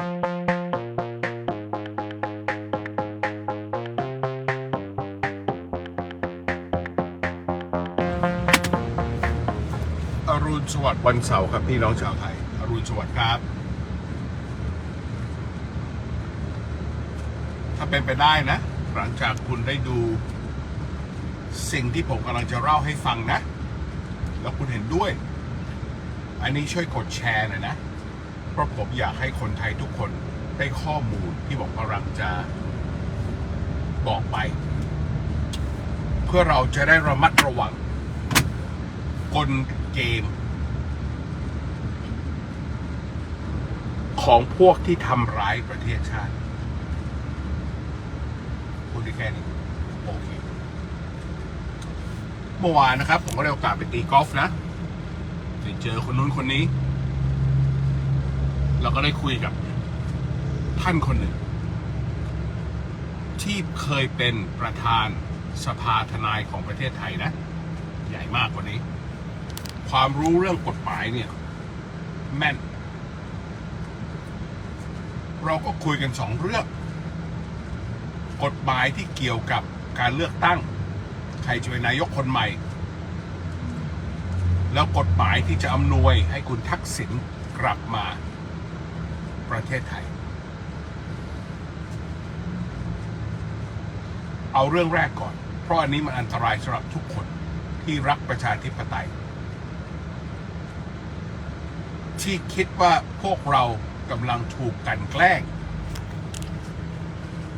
อรุณสวัสดิ์วันเสาร์ครับพี่น้องชาวไทย อรุณสวัสดิ์ครับ ถ้าเป็นไปได้นะ หลังจากคุณได้ดู สิ่งที่ผมกำลังจะเล่าให้ฟังนะ แล้วคุณเห็นด้วย อันนี้ช่วยกดแชร์หน่อยนะ เพราะผมอยากให้คนไทยทุกคนได้ข้อมูลที่ผมกำลังจะบอกไป เพื่อเราจะได้ระมัดระวัง กลเกม ของพวกที่ทำร้ายประเทศชาติพูดได้แค่นี้โอเคเมื่อวานนะครับ ผมก็ได้โอกาสไปตีกอล์ฟนะไปเจอคนนู้นคนนี้ เราก็ได้คุยกับท่านคนหนึ่ง ที่เคยเป็นประธานสภาทนายของประเทศไทยนะ ใหญ่มากกว่านี้ ความรู้เรื่องกฎหมายเนี่ย แม่น เราก็คุยกันสองเรื่อง กฎหมายที่เกี่ยวกับการเลือกตั้ง ใครจะเป็นนายกคนใหม่ แล้วกฎหมายที่จะอำนวยให้คุณทักษิณกลับมา ประเทศไทย เอาเรื่องแรกก่อน เพราะอันนี้มันอันตรายสำหรับทุกคนที่รักประชาธิปไตย ที่คิดว่าพวกเรากำลังถูกกันแกล้ง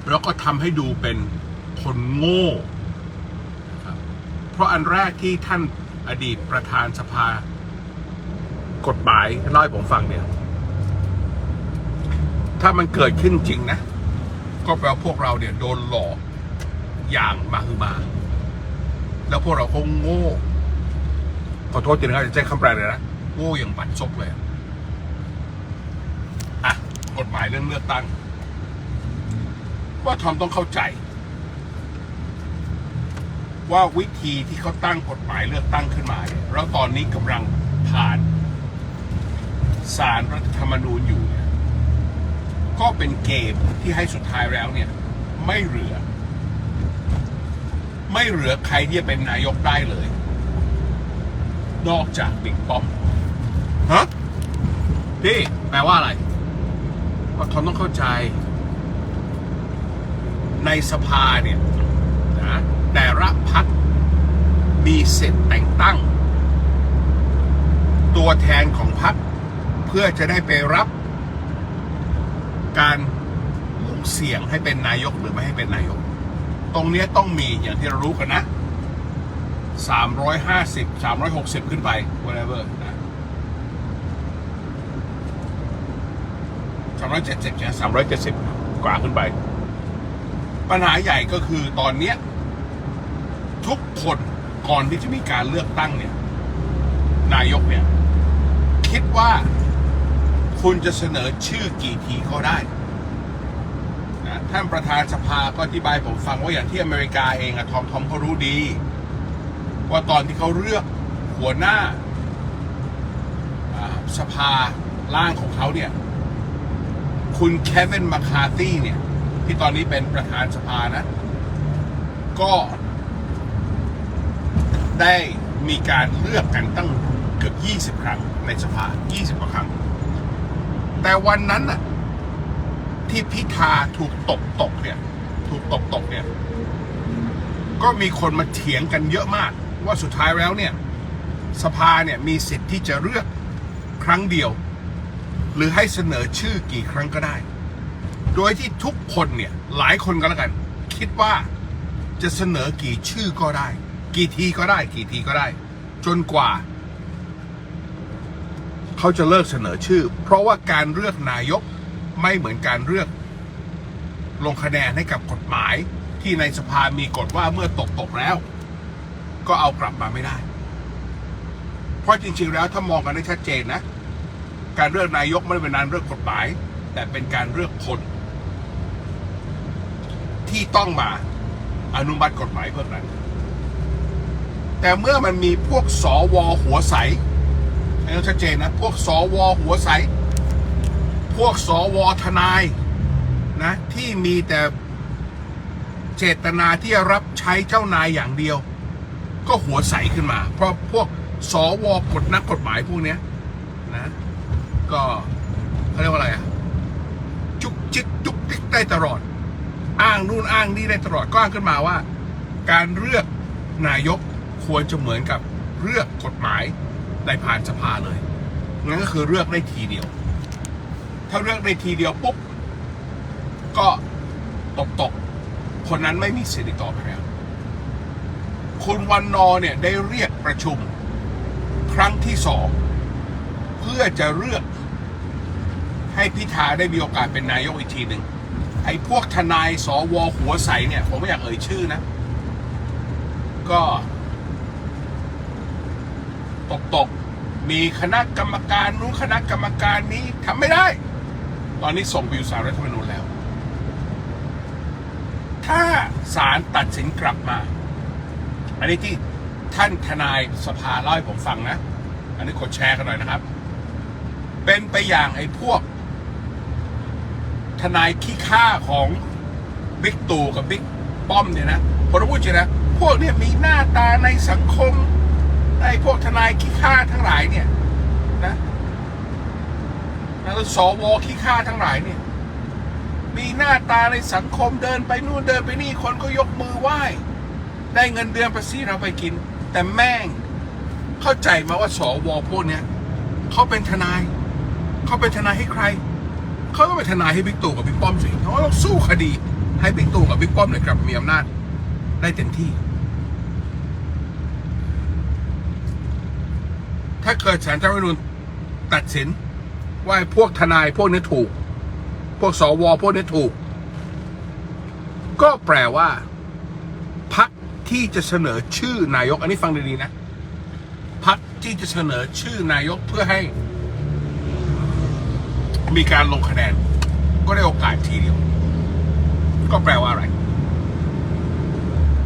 แล้วก็ทำให้ดูเป็นคนโง่ เพราะอันแรกที่ท่านอดีตประธานสภากฎหมายเล่าให้ผมฟังเนี่ย ถ้ามันเกิดขึ้นจริงนะ ก็แปลว่าพวกเราเนี่ยโดนหลอกอย่างมาคือมา แล้วพวกเราคงโง่ ขอโทษจริงนะครับจะใช้คำแปลเลยนะ โง่อย่างบัดซบเลย อะ กฎหมายเรื่องเลือกตั้ง ว่าทอมต้องเข้าใจ ว่าวิธีที่เขาตั้งกฎหมายเลือกตั้งขึ้นมาเนี่ยแล้วตอนนี้กำลังผ่านสารรัฐธรรมนูญอยู่ ก็เป็นเกมที่ให้สุดท้ายแล้วเนี่ย ไม่เหลือ ไม่เหลือใครที่จะเป็นนายกได้เลย นอกจากบิ๊กป้อมฮะพี่แปลว่าอะไรก็ทอมต้องเข้าใจ ในสภาเนี่ยนะแต่ละพักมีสิทธิ์แต่งตั้ง ตัวแทนของพักเพื่อจะได้ไปรับ การลงเสี่ยงให้เป็นนายกหรือไม่ให้เป็นนายก ตรงเนี้ยต้องมีอย่างที่เรารู้กันนะ350 360 ขึ้นไป whatever นะ370ใช่ไหม370 กว่าขึ้นไป ปัญหาใหญ่ก็คือตอนเนี้ยทุกคนก่อนที่จะมีการเลือกตั้งเนี่ย นายกเนี่ย คิดว่า คุณจะเสนอชื่อกี่ทีก็ได้นะท่านประธานสภาก็อธิบายผมฟังว่าอย่างที่อเมริกาเองอะทอมทอมเขารู้ดี ว่าตอนที่เขาเลือกหัวหน้าสภาล่างของเขาเนี่ย คุณเคเวนมาคาตี้เนี่ย ที่ตอนนี้เป็นประธานสภานะ ก็ได้มีการเลือกกันตั้งเกือบ 20 ครั้งในสภา 20 กว่าครั้ง แต่วันนั้นน่ะ ที่พิธาถูกตกตกเนี่ย ถูกตกตกเนี่ย ก็มีคนมาเถียงกันเยอะมาก ว่าสุดท้ายแล้วเนี่ย สภาเนี่ยมีสิทธิ์ที่จะเลือกครั้งเดียว หรือให้เสนอชื่อกี่ครั้งก็ได้ โดยที่ทุกคนเนี่ย หลายคนก็แล้วกัน คิดว่าจะเสนอกี่ชื่อก็ได้ กี่ทีก็ได้ กี่ทีก็ได้ จนกว่า เขาจะเลิกเสนอชื่อ เพราะว่าการเลือกนายกไม่เหมือนการเลือก ลงคะแนนให้กับกฎหมายที่ในสภามีกฎว่าเมื่อตกตกแล้ว ก็เอากลับมาไม่ได้ เพราะจริง ๆ แล้วถ้ามองกันได้ชัดเจนนะ การเลือกนายกไม่ได้เป็นการเลือกกฎหมาย แต่เป็นการเลือกคนที่ต้องมาอนุมัติกฎหมายเพิ่มนั้น แต่เมื่อมันมีพวกสวหัวใส อันนี้ชัดเจนนะ พวกสวหัวใส พวกสวทนายนะ ที่มีแต่เจตนาที่จะรับใช้เจ้านายอย่างเดียว ก็หัวใสขึ้นมา เพราะพวกสวกฎนักกฎหมายพวกเนี้ยนะก็เขาเรียกว่าอะไรอะจุกจิกจุกจิกได้ตลอด อ้างนู่นอ้างนี่ได้ตลอดก็อ้างขึ้นมาว่า การเลือกนายกควรจะเหมือนกับเลือกกฎหมาย ในผ่านสภาเลยงั้นก็คือเลือกได้ทีเดียว ถ้าเลือกได้ทีเดียวปุ๊บก็ตกตกคนนั้นไม่มีสิทธิ์ต่อไปแล้ว คุณวันนอเนี่ยได้เรียกประชุม ครั้งที่สองเพื่อจะเลือก ให้พิธาได้มีโอกาสเป็นนายกอีกทีหนึ่งไอ้พวกทนายสวหัวใสเนี่ย ผมไม่อยากเอ่ยชื่อนะ ก็ ตกตกมีคณะกรรมการนู้นคณะกรรมการนี้ทำไม่ได้ ตอนนี้ส่งไปอยู่สารรัฐธรรมนูญแล้ว ถ้าศาลตัดสินกลับมา อันนี้ที่ท่านทนายสภาเล่าให้ผมฟังนะ อันนี้กดแชร์กันหน่อยนะครับ เป็นไปอย่างไอ้พวก ทนายขี้ข้าของบิ๊กตู่กับบิ๊กป้อมเนี่ยนะผมต้อพูดจริงนะ พวกเนี่ยมีหน้าตาในสังคม ไอ้พวกทนายขี้ข้าทั้งหลายเนี่ย นะแล้วสวขี้ข้าทั้งหลายเนี่ย มีหน้าตาในสังคมเดินไปนู่นเดินไปนี่คนก็ยกมือไหว้ ได้เงินเดือนภาษีเราไปกิน แต่แม่งเข้าใจมาว่าสวพวกเนี้ยเขาเป็นทนาย เขาเป็นทนายให้ใคร เขาก็เป็นทนายให้บิ๊กตู่กับบิ๊กป้อมสิเขาต้องสู้คดี ให้บิ๊กตู่กับบิ๊กป้อมเนี่ยกลับมีอำนาจได้เต็มที่ ถ้าเกิดศาลรัฐธรรมนูญตัดสิน ว่าพวกทนายพวกนี้ถูก พวกสวพวกนี้ถูก ก็แปลว่าพักที่จะเสนอชื่อนายก อันนี้ฟังดีๆนะพักที่จะเสนอชื่อนายกเพื่อให้ มีการลงคะแนน ก็ได้โอกาสทีเดียว ก็แปลว่าอะไร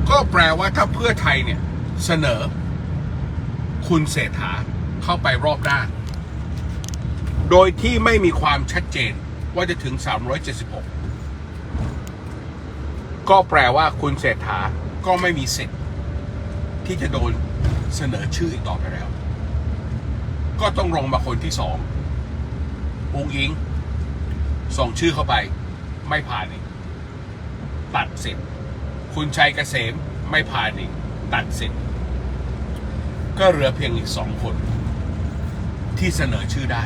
ก็แปลว่าถ้าเพื่อไทยเนี่ย เสนอ คุณเศรษฐา เข้าไปรอบหน้าโดยที่ไม่มีความชัดเจนว่าจะถึง 376 ก็แปลว่าคุณเศรษฐาก็ไม่มีสิทธิ์ที่จะโดนเสนอชื่ออีกต่อไปแล้ว ก็ต้องลงมาคนที่สององอิง ส่งชื่อเข้าไปไม่ผ่านอีกตัดสิทธิ์คุณชัยเกษมไม่ผ่านอีกตัดสิทธิ์ก็เหลือเพียงอีกสองคน ที่เสนอชื่อได้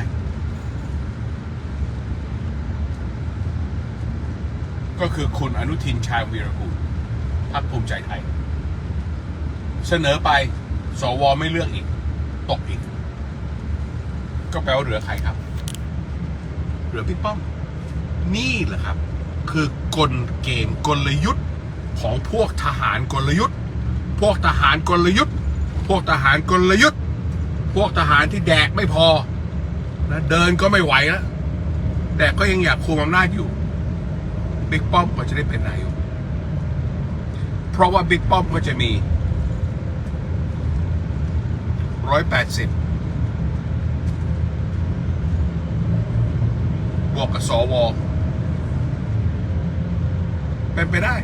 ก็คือคุณอนุทินชาญวีรกูลพรรคภูมิใจไทย เสนอไปสวไม่เลือกอีก ตกอีก ก็แปลว่าเหลือใครครับ เหลือพี่ป้อม นี่แหละครับ คือกลเกมกลยุทธ์ของพวกทหารกลยุทธ์ พวกทหารกลยุทธ์ พวกทหารกลยุทธ์ พวกทหารที่แดกไม่พอนะเดินก็ไม่ไหวแล้วแต่ก็ยังอยากคุมอำนาจอยู่บิ๊กป้อมก็จะได้เป็นนายกเพราะว่าบิ๊กป้อมก็จะมีร้อยแปดสิบบวกกับสวเป็นไปได้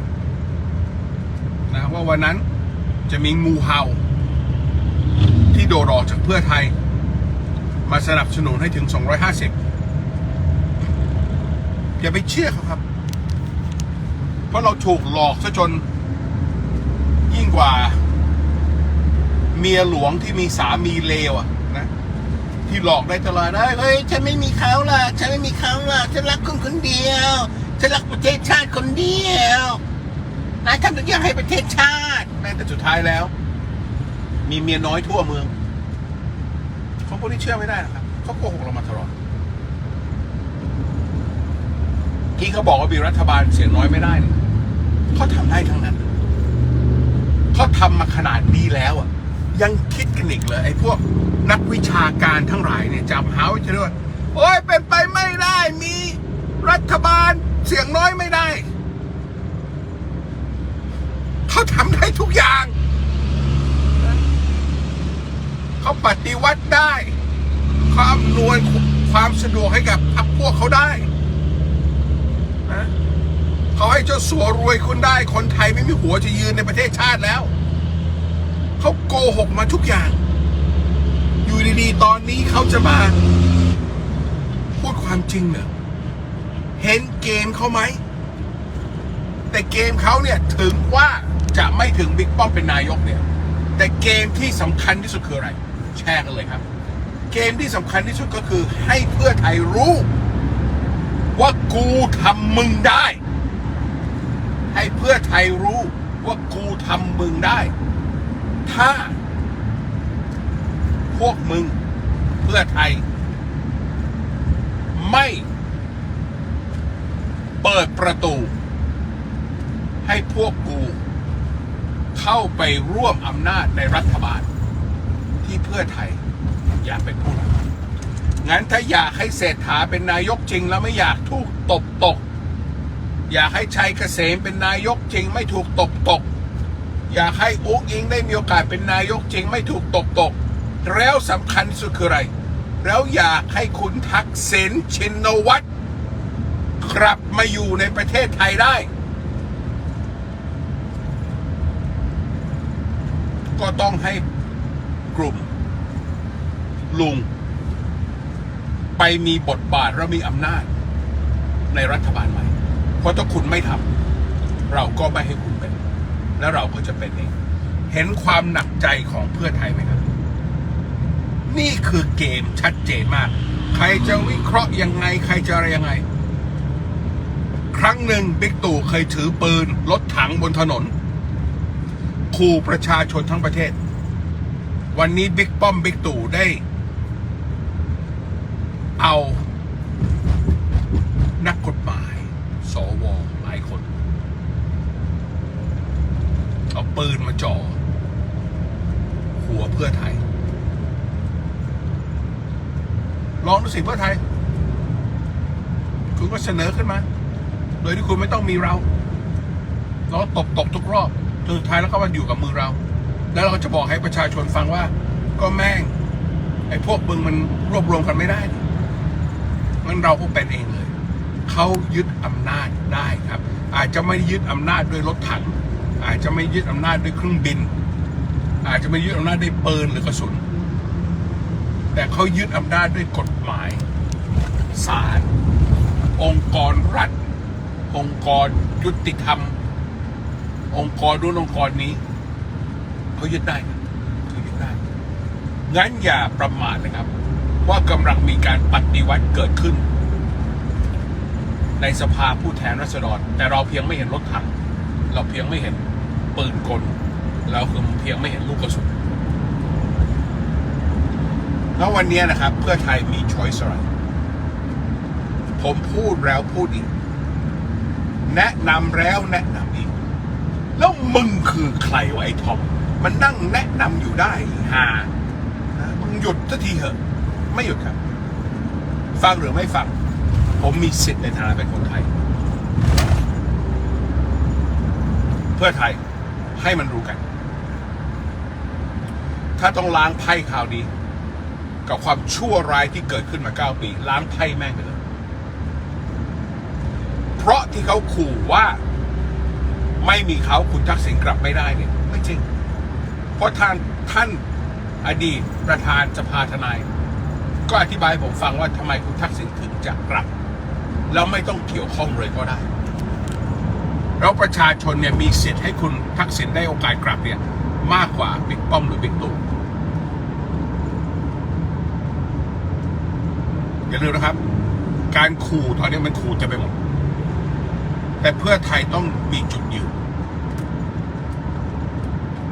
นะว่าวันนั้นจะมีงูเห่า ที่โดดออกจากเพื่อไทย มาสนับสนุนให้ถึง 250 อย่าไปเชื่อเขาครับ เพราะเราถูกหลอกซะจนยิ่งกว่า เมียหลวงที่มีสามีเลวอะนะ ที่หลอกได้ตลอดนะเฮ้ยฉันไม่มีเขาล่ะ ฉันไม่มีเขาล่ะ ฉันรักคุณคนเดียว ฉันรักประเทศชาติคนเดียวนายทำทุกอย่างให้ประเทศชาติแม้แต่สุดท้ายแล้ว มีเมียน้อยทั่วเมืองคนพวกนี้เชื่อไม่ได้นะครับเขาโกหกเรามาตลอดที่เขาบอกว่ามีรัฐบาลเสียงน้อยไม่ได้เนี่ยเขาทำได้ทั้งนั้นเขาทำมาขนาดนี้แล้วอะ ยังคิดกันอีกเลยไอ้พวกนักวิชาการทั้งหลายเนี่ยจำหาว้จะด้วยโอ้ยเป็นไปไม่ได้มีรัฐบาลเสียงน้อยไม่ได้ เขาทำได้ทุกอย่าง เขาปฏิวัติได้เขาอำนวยความสะดวกให้กับพรรคพวกเขาได้นะเขาให้เจ้าสัวรวยคุณได้ คนไทยไม่มีหัวจะยืนในประเทศชาติแล้ว เขาโกหกมาทุกอย่าง อยู่ดีๆ ตอนนี้เขาจะมา พูดความจริงเหรอเห็นเกมเขาไหม แต่เกมเขาเนี่ยถึงว่าจะไม่ถึงบิ๊กป้อมเป็นนายกเนี่ย แต่เกมที่สำคัญที่สุดคืออะไร แชร์กันเลยครับ เกมที่สำคัญที่สุดก็คือให้เพื่อไทยรู้ ว่ากูทำมึงได้ ให้เพื่อไทยรู้ว่ากูทำมึงได้ ถ้า พวกมึงเพื่อไทย ไม่ เปิดประตู ให้พวกกู เข้าไปร่วมอำนาจในรัฐบาล ที่เพื่อไทย อยากเป็นผู้นำงั้นถ้าอยากให้เศรษฐาเป็นนายกจริง แล้วไม่อยากถูกตบตก อยากให้ชัยเกษมเป็นนายกจริง ไม่ถูกตบตก อยากให้อุ๊กอิงได้มีโอกาสเป็นนายกจริง ไม่ถูกตบตก แล้วสำคัญสุดคืออะไร แล้วอยากให้คุณทักษิณชินวัตรกลับมาอยู่ในประเทศไทยได้ ก็ต้องให้ กลุ่ม ลุง ไปมีบทบาทและมีอำนาจ ในรัฐบาลใหม่ เพราะถ้าคุณไม่ทำเราก็ไม่ให้คุณเป็น แล้วเราก็จะเป็นเอง เห็นความหนักใจของเพื่อไทยไหมครับ นี่คือเกมชัดเจนมาก ใครจะวิเคราะห์ยังไง ใครจะอะไรยังไง ครั้งหนึ่งบิ๊กตู่เคยถือปืนรถถังบนถนนขู่ประชาชนทั้งประเทศ วันนี้บิ๊กป้อมบิ๊กตู่ได้ เอานักกฎหมาย สวหลายคน เอาปืนมาจ่อ หัวเพื่อไทย ลองดูสิเพื่อไทย คุณก็เสนอขึ้นมา โดยที่คุณไม่ต้องมีเรา เราตบตกทุกรอบจนสุดท้ายแล้วก็มันอยู่กับมือเรา แล้วเราจะบอกให้ประชาชนฟังว่า ก็แม่ง ไอ้พวกมึงมันรวบรวมกันไม่ได้นี่งั้นเราก็เป็นเองเลย เขายึดอำนาจได้ครับ อาจจะไม่ยึดอำนาจด้วยรถถัง อาจจะไม่ยึดอำนาจด้วยเครื่องบิน อาจจะไม่ยึดอำนาจด้วยปืนหรือกระสุน แต่เขายึดอำนาจด้วยกฎหมายศาลองค์กรรัฐ องค์กรยุติธรรม องค์กรนู้นองค์กรนี้ เขายึดได้นะเขายึดได้ งั้นอย่าประมาทนะครับ ว่ากำลังมีการปฏิวัติเกิดขึ้น ในสภาผู้แทนราษฎร แต่เราเพียงไม่เห็นรถถัง เราเพียงไม่เห็นปืนกล เราคือเพียงไม่เห็นลูกกระสุนแล้ววันนี้นะครับ เพื่อไทยมีช้อยส์อะไร ผมพูดแล้วพูดอีก แนะนำแล้วแนะนำอีก แล้วมึงคือใครวะไอ้ทอม มันนั่งแนะนำอยู่ได้หานะมึงหยุดสักทีเถอะ ไม่หยุดครับ ฟังหรือไม่ฟัง ผมมีสิทธิ์ในฐานะเป็นคนไทย เพื่อไทยให้มันรู้กัน ถ้าต้องล้างไพ่ข่าวดีกับความชั่วร้ายที่เกิดขึ้นมาเก้าปี ล้างไพ่แม่งไปเลย เพราะที่เขาขู่ว่า ไม่มีเขาคุณทักษิณกลับไม่ได้เนี่ยไม่จริง เพราะท่านท่านอดีตประธานสภาทนาย ก็อธิบายผมฟังว่าทำไมคุณทักษิณถึงจะกลับ แล้วไม่ต้องเกี่ยวข้องเลยก็ได้ แล้วประชาชนเนี่ยมีสิทธิ์ให้คุณทักษิณได้โอกาสกลับเนี่ยมากกว่าบิ๊กป้อมหรือบิ๊กตู่อย่าลืมนะครับ การขู่ตอนนี้มันขู่จะไปหมด แต่เพื่อไทยต้องมีจุดยืน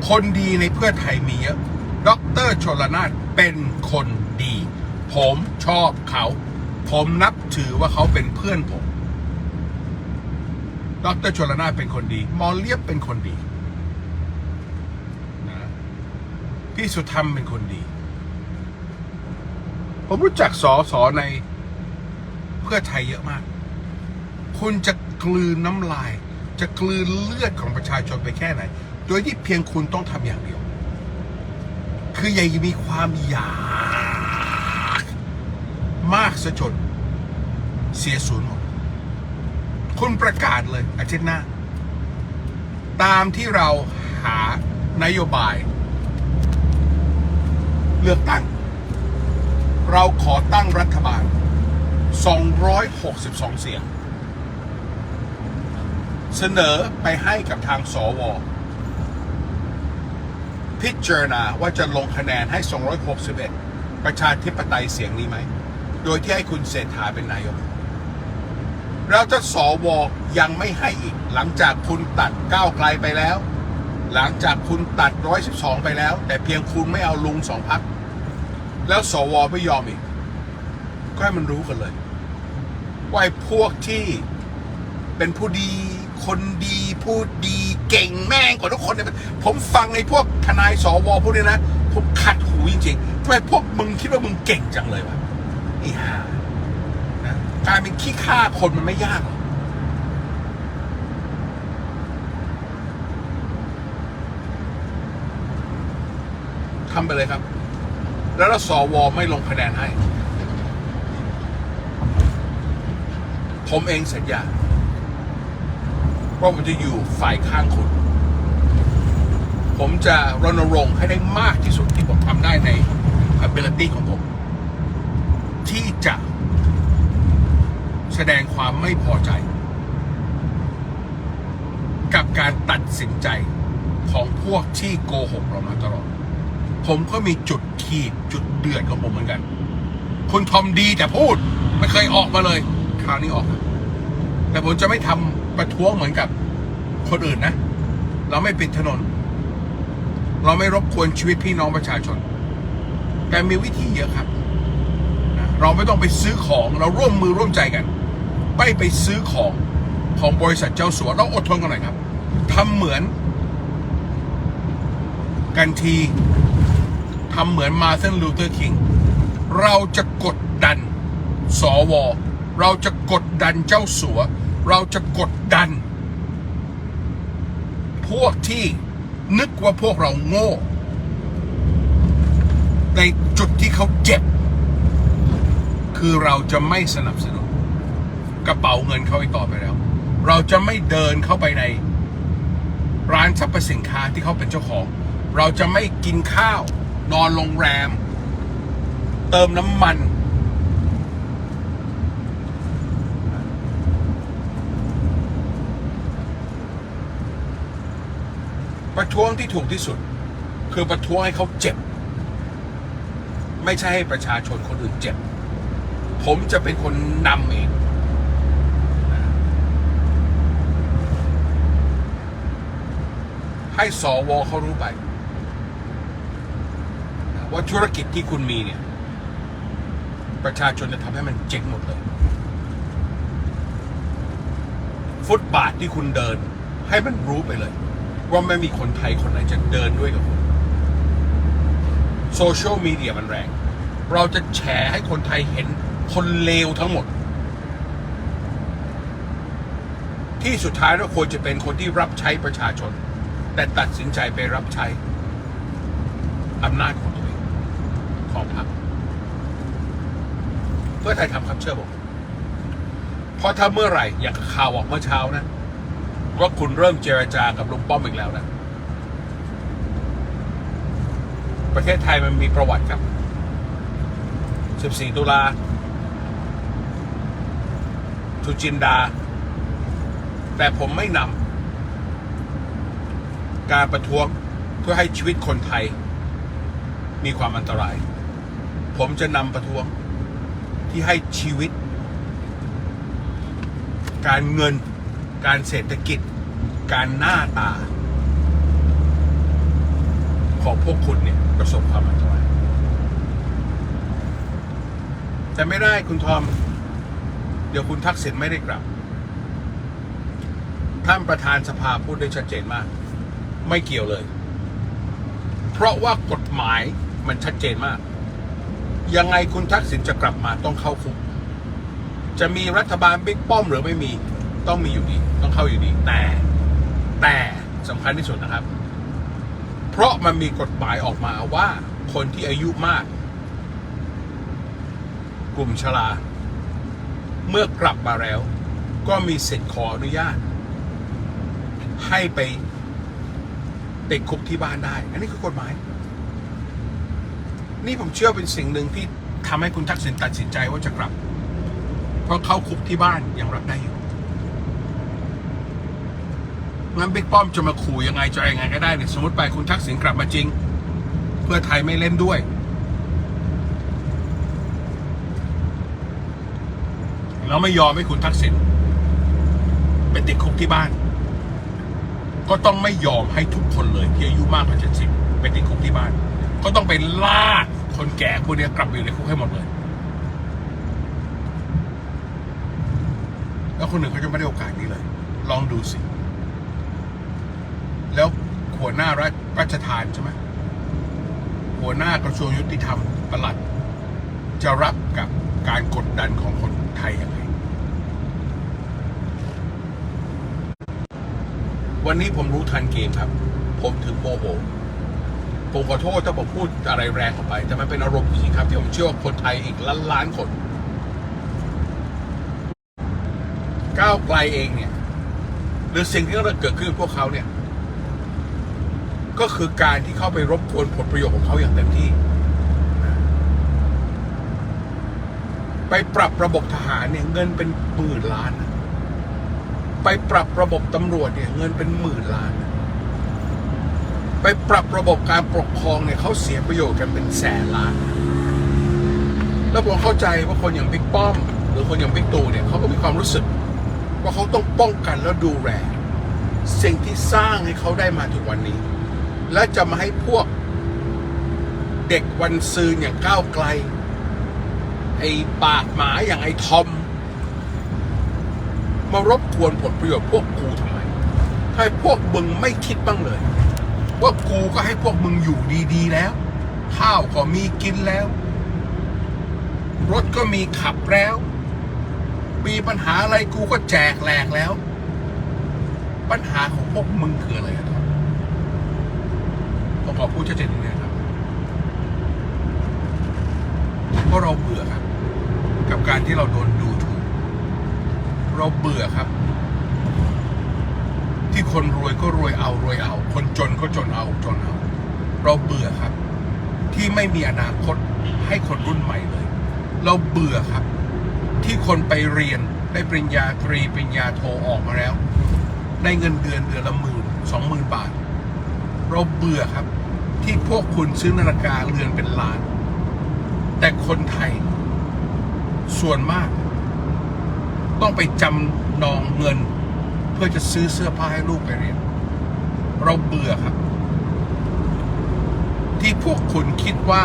คนดีในเพื่อไทยมีเยอะดรชลนานเป็นคนดี ผมชอบเขา ผมนับถือว่าเขาเป็นเพื่อนผมดรชลนานเป็นคนดี มอเลียบเป็นคนดีนะพี่สุธรรมเป็นคนดี ผมรู้จักสอสอในเพื่อไทยเยอะมาก คุณจะกลืนน้ำลาย จะกลืนเลือดของประชาชนไปแค่ไหน โดยที่เพียงคุณต้องทำอย่างเดียว คืออย่ามีความอยากมากซะจนเสียศูนย์หมดคุณประกาศเลยอาทิตย์หน้า ตามที่เราหานโยบาย เลือกตั้ง เราขอตั้งรัฐบาล 262 เสียง เสนอไปให้กับทางสว พิจารณาว่าจะลงคะแนนให้ 261 ประชาธิปไตยเสียงนี้ไหม โดยที่ให้คุณเศรษฐาเป็นนายกแล้วถ้าสวยังไม่ให้อีก หลังจากคุณตัดก้าวไกลไปแล้ว หลังจากคุณตัด 112 ไปแล้ว แต่เพียงคุณไม่เอาลุงสองพัก แล้วสวไม่ยอมอีก ก็ให้มันรู้กันเลยว่าไอ้พวกที่เป็นผู้ดี คนดีพูดดีเก่งแม่งกว่าทุกคนเนี่ยผมฟังไอ้พวกทนายสวพวกนี้นะ ผมขัดหูจริงๆทำไมพวกมึงคิดว่ามึงเก่งจังเลยวะไอ้ห่านะการเป็นขี้ฆ่าคนมันไม่ยากหรอกทำไปเลยครับ แล้วสวไม่ลงคะแนนให้ ผมเองสัญญา ว่าผมจะอยู่ฝ่ายข้างคุณ ผมจะรณรงค์ให้ได้มากที่สุดที่ผมทำได้ใน ability ของผม ที่จะแสดงความไม่พอใจ กับการตัดสินใจของพวกที่โกหกเรามาตลอด ผมก็มีจุดขีดจุดเดือดของผมเหมือนกัน คุณทอมดีแต่พูด ไม่เคยออกมาเลย คราวนี้ออก แต่ผมจะไม่ทำ ประท้วงเหมือนกับคนอื่นนะ เราไม่ปิดถนน เราไม่รบกวนชีวิตพี่น้องประชาชน แต่มีวิธีเยอะครับ เราไม่ต้องไปซื้อของเราร่วมมือร่วมใจกันไปไปซื้อของของบริษัทเจ้าสัวเราอดทนกันหน่อยครับทำเหมือน กันทีทำเหมือนมาร์ i นลูเทอร์คิงเราจะกดดันสวเราจะกดดันเจ้าสัว เราจะกดดัน พวกที่นึกว่าพวกเราโง่ ในจุดที่เขาเจ็บ คือเราจะไม่สนับสนุน กระเป๋าเงินเขาอีกต่อไปแล้ว เราจะไม่เดินเข้าไปใน ร้านสรรพสินค้าที่เขาเป็นเจ้าของ เราจะไม่กินข้าว นอนโรงแรม เติมน้ำมัน ประท้วงที่ถูกที่สุด คือประท้วงให้เขาเจ็บ ไม่ใช่ให้ประชาชนคนอื่นเจ็บ ผมจะเป็นคนนำเองให้สวเขารู้ไป ว่าธุรกิจที่คุณมีเนี่ย ประชาชนจะทำให้มันเจ๊งหมดเลย ฟุตบาทที่คุณเดิน ให้มันรู้ไปเลย ว่าไม่มีคนไทยคนไหนจะเดินด้วยกับคุณโซเชียลมีเดียมันแรง เราจะแฉให้คนไทยเห็นคนเลวทั้งหมด ที่สุดท้ายเราควรจะเป็นคนที่รับใช้ประชาชน แต่ตัดสินใจไปรับใช้อำนาจของตัวเองของพรรคเพื่อไทยทำครับเชื่อผมเพราะถ้าเมื่อไหร่อย่างข่าวออกเมื่อเช้านะ ว่าคุณเริ่มเจรจากับลุงป้อมอีกแล้วนะ ประเทศไทยมันมีประวัติครับ 14 ตุลาทุจินดา แต่ผมไม่นำการประท้วงเพื่อให้ชีวิตคนไทย มีความอันตราย ผมจะนำประท้วงที่ให้ชีวิต การเงิน การเศรษฐกิจ การหน้าตา ของพวกคุณเนี่ยประสบความอันตรายแต่ไม่ได้คุณทอม เดี๋ยวคุณทักษิณไม่ได้กลับ ท่านประธานสภาพูดได้ชัดเจนมาก ไม่เกี่ยวเลย เพราะว่ากฎหมายมันชัดเจนมาก ยังไงคุณทักษิณจะกลับมาต้องเข้าคุกจะมีรัฐบาลบิ๊กป้อมหรือไม่มี ต้องมีอยู่ดี ต้องเข้าอยู่ดี แต่แต่สำคัญที่สุดนะครับ เพราะมันมีกฎหมายออกมาว่าคนที่อายุมาก กลุ่มชรา เมื่อกลับมาแล้ว ก็มีสิทธิ์ขออนุญาต ให้ไปติดคุกที่บ้านได้ อันนี้คือกฎหมาย นี่ผมเชื่อเป็นสิ่งหนึ่งที่ทำให้คุณทักษิณตัดสินใจว่าจะกลับ เพราะเขาคุกที่บ้านยังรับได้อยู่ งั้นบิ๊กป้อมจะมาขู่ยังไงจะยังไงก็ได้เนี่ยสมมติไปคุณทักษิณกลับมาจริง เพื่อไทยไม่เล่นด้วย แล้วไม่ยอมให้คุณทักษิณไปติดคุกที่บ้าน ก็ต้องไม่ยอมให้ทุกคนเลยที่อายุมากกว่าเจ็ดสิบไปติดคุกที่บ้าน ก็ต้องไปลากคนแก่พวกนี้กลับไปอยู่ในคุกให้หมดเลย แล้วคนหนึ่งเขาจะไม่ได้โอกาสนี้เลย ลองดูสิ หัวหน้ารัฐราชทานใช่ไหมหัวหน้ากระทรวงยุติธรรมประหลัด จะรับกับการกดดันของคนไทยยังไงวันนี้ผมรู้ทันเกมครับ ผมถึงโมโหผมขอโทษถ้าผมพูดอะไรแรงออกไป แต่มันเป็นอารมณ์จริงครับ ที่ผมเชื่อว่าคนไทยอีกล้านล้านๆคน ก้าวไกลเองเนี่ย หรือสิ่งที่กำลังเกิดขึ้นพวกเขาเนี่ย ก็คือการที่เข้าไปรบกวนผลประโยชน์ของเขาอย่างเต็มที่ ไปปรับระบบทหารเนี่ยเงินเป็นหมื่นล้าน ไปปรับระบบตำรวจเนี่ยเงินเป็นหมื่นล้าน ไปปรับระบบการปกครองเนี่ยเขาเสียประโยชน์กันเป็นแสนล้าน แล้วผมเข้าใจว่าคนอย่างบิ๊กป้อม หรือคนอย่างบิ๊กตู่เนี่ยเขาก็มีความรู้สึก ว่าเขาต้องป้องกันแล้วดูแลสิ่งที่สร้างให้เขาได้มาถึงวันนี้ และจะมาให้พวกเด็กวันซืนอย่างก้าวไกล ไอ้ปากหมาอย่างไอ้ทอม มารบกวนผลประโยชน์พวกกูทำไมให้พวกมึงไม่คิดบ้างเลย ว่ากูก็ให้พวกมึงอยู่ดีๆแล้ว ข้าวก็มีกินแล้ว รถก็มีขับแล้ว มีปัญหาอะไรกูก็แจกแหลกแล้ว ปัญหาของพวกมึงคืออะไร ขอพูดชัดเจนนิดนึงนะครับเพราะเราเบื่อครับ กับการที่เราโดนดูถูก เราเบื่อครับ ที่คนรวยก็รวยเอารวยเอา คนจนก็จนเอาจนเอา เราเบื่อครับ ที่ไม่มีอนาคตให้คนรุ่นใหม่เลย เราเบื่อครับ ที่คนไปเรียนได้ปริญญาตรีปริญญาโทออกมาแล้ว ได้เงินเดือนเดือนละหมื่นสองหมื่นบาท เราเบื่อครับ ที่พวกคุณซื้อนาฬิกาเรือนเป็นล้าน แต่คนไทย ส่วนมาก ต้องไปจำนองเงิน เพื่อจะซื้อเสื้อผ้าให้ลูกไปเรียน เราเบื่อครับ ที่พวกคุณคิดว่า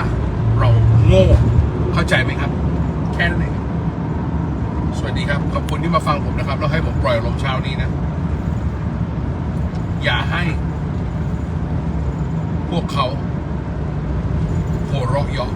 เราโง่เข้าใจไหมครับ แค่นั้นเองสวัสดีครับ ขอบคุณที่มาฟังผมนะครับ แล้วให้ผมปล่อยลมเช้านี้นะ อย่าให้ พวกเขาหัวเราะเยาะ